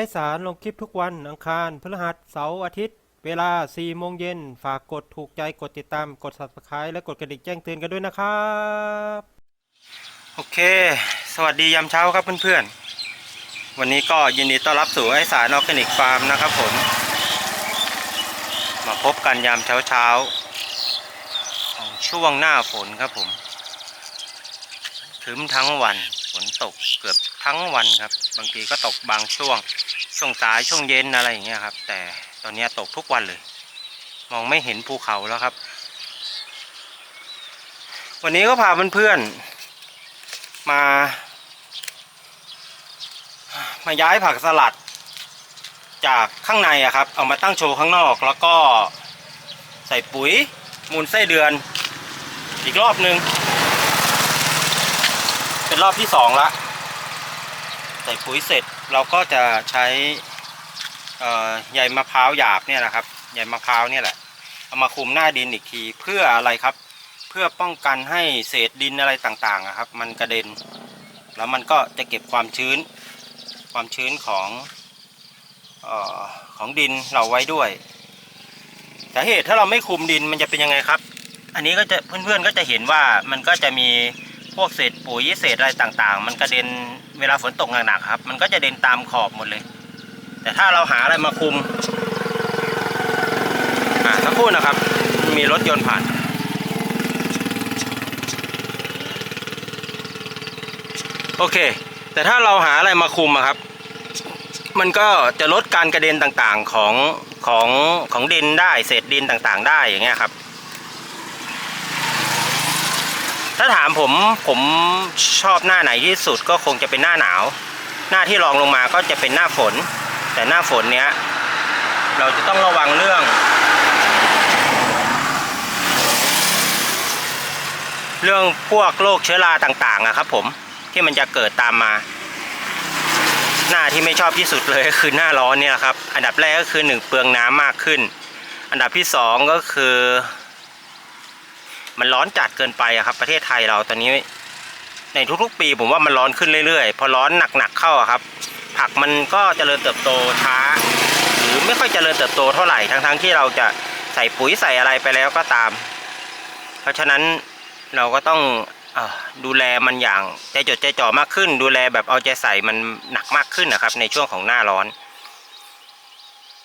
ให้สารลงคลิปทุกวันอังคารพฤหัสเสาร์อาทิตย์ เวลา 4 โมงเย็น ฝากกดถูกใจกดติดตามกด subscribe และกดกระดิ่งแจ้งเตือนกันด้วยนะครับ โอเค สวัสดียามเช้าครับเพื่อนๆ วันนี้ก็ยินดีต้อนรับสู่ไอสารออร์แกนิกฟาร์มนะครับผม มาพบกันยามเช้าๆของช่วงหน้าฝนครับผมถึมทั้งวัน นตกเกือบทั้งวันครับ บางทีก็ตกบางช่วง ช่วงสายช่วงเย็นอะไรอย่างเงี้ยครับ แต่ตอนนี้ตกทุกวันเลย มองไม่เห็นภูเขาแล้วครับ วันนี้ก็พาเพื่อนๆมา มาย้ายผักสลัด จากข้างในอะครับ เอามาตั้งโชว์ข้างนอก แล้วก็ใส่ปุ๋ยมูลไส้เดือน อีกรอบหนึ่ง รอบที่สองละใส่ปุ๋ยเสร็จเราก็จะใช้ใยมะพร้าวหยาบเนี่ยนะครับใยมะพร้าวเนี่ยแหละเอามาคุมหน้าดินอีกทีเพื่ออะไรครับ เพื่อป้องกันให้เศษดินอะไรต่างๆครับ มันกระเด็น แล้วมันก็จะเก็บความชื้น ความชื้นของออของดินเราไว้ด้วยสาเหตุถ้าเราไม่คุมดินมันจะเป็นยังไงครับ อันนี้ก็จะเพื่อนๆก็จะเห็นว่ามันก็จะมี พวกเศษปุ๋ยเศษอะไรต่างๆ มันกระเด็นเวลาฝนตกหนักๆครับ มันก็จะเด็นตามขอบหมดเลย แต่ถ้าเราหาอะไรมาคุมอ่าสักครู่นะครับ มีรถยนต์ผ่านโอเค แต่ถ้าเราหาอะไรมาคุมอะครับ มันก็จะลดการกระเด็นต่างๆของของของดินได้เศษดินต่างๆ ได้อย่างเงี้ยครับ ถ้าถามผมผมชอบหน้าไหนที่สุดก็คงจะเป็นหน้าหนาว หน้าที่รองลงมาก็จะเป็นหน้าฝน แต่หน้าฝนเนี้ยเราจะต้องระวังเรื่อง เรื่องพวกโรคเชื้อราต่างๆอะครับ ผมที่มันจะเกิดตามมา หน้าที่ไม่ชอบที่สุดเลยก็คือหน้าร้อนเนี่ยครับ อันดับแรกก็คือหนึ่งเปลืองน้ำมากขึ้น อันดับที่สองก็คือ มันร้อนจัดเกินไปอะครับ ประเทศไทยเราตอนนี้ ในทุกๆ ปีผมว่ามันร้อนขึ้นเรื่อยๆ พอร้อนหนักๆเข้าอะครับ ผักมันก็เจริญเติบโตช้า หรือไม่ค่อยเจริญเติบโตเท่าไหร่ทั้งๆที่เราจะใส่ปุ๋ยใส่อะไรไปแล้วก็ตาม เพราะฉะนั้นเราก็ต้องอดูแลมันอย่างใจจดใจจ่อมากขึ้น ดูแลแบบเอาใจใส่มันหนักมากขึ้นนะครับ ในช่วงของหน้าร้อน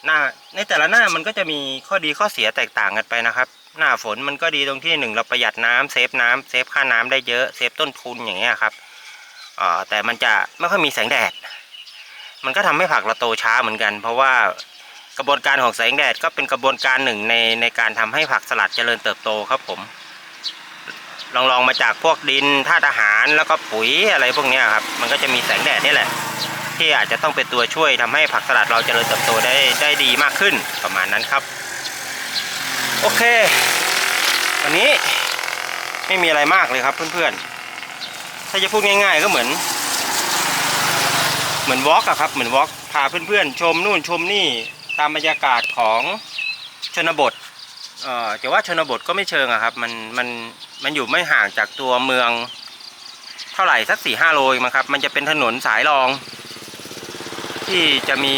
หน้าในแต่ละหน้ามันก็จะมีข้อดีข้อเสียแตกต่างกันไปนะครับ หน้าฝนมันก็ดีตรงที่หนึ่งเราประหยัดน้ำเซฟน้ำเซฟค่าน้ำได้เยอะเซฟต้นทุนอย่างเงี้ยครับอ่อแต่มันจะไม่ค่อยมีแสงแดด มันก็ทำให้ผักเราโตช้าเหมือนกัน เพราะว่ากระบวนการของแสงแดดก็เป็นกระบวนการหนึ่งในในการทำให้ผักสลัดเจริญเติบโตครับผม ลองลองมาจากพวกดินธาตุอาหารแล้วก็ปุ๋ยอะไรพวกนี้ครับ มันก็จะมีแสงแดดนี่แหละ ที่อาจจะต้องเป็นตัวช่วยทำให้ผักสลัดเราเจริญเติบโตได้ได้ดีมากขึ้นประมาณนั้นครับ โอเค วันนี้ไม่มีอะไรมากเลยครับเพื่อนๆ ถ้าจะพูดง่าย ๆ ก็เหมือน เหมือนวอล์กอะครับ เหมือนวอล์กพาเพื่อนๆ ชมนู่นชมนี่ตามบรรยากาศของชนบท เอ่อจะว่าชนบทก็ไม่เชิงอะครับ มันมันมันอยู่ไม่ห่างจากตัวเมือง เท่าไหร่สักสี่ห้าโลเองมั้งครับ มันจะเป็นถนนสายรอง ที่จะมี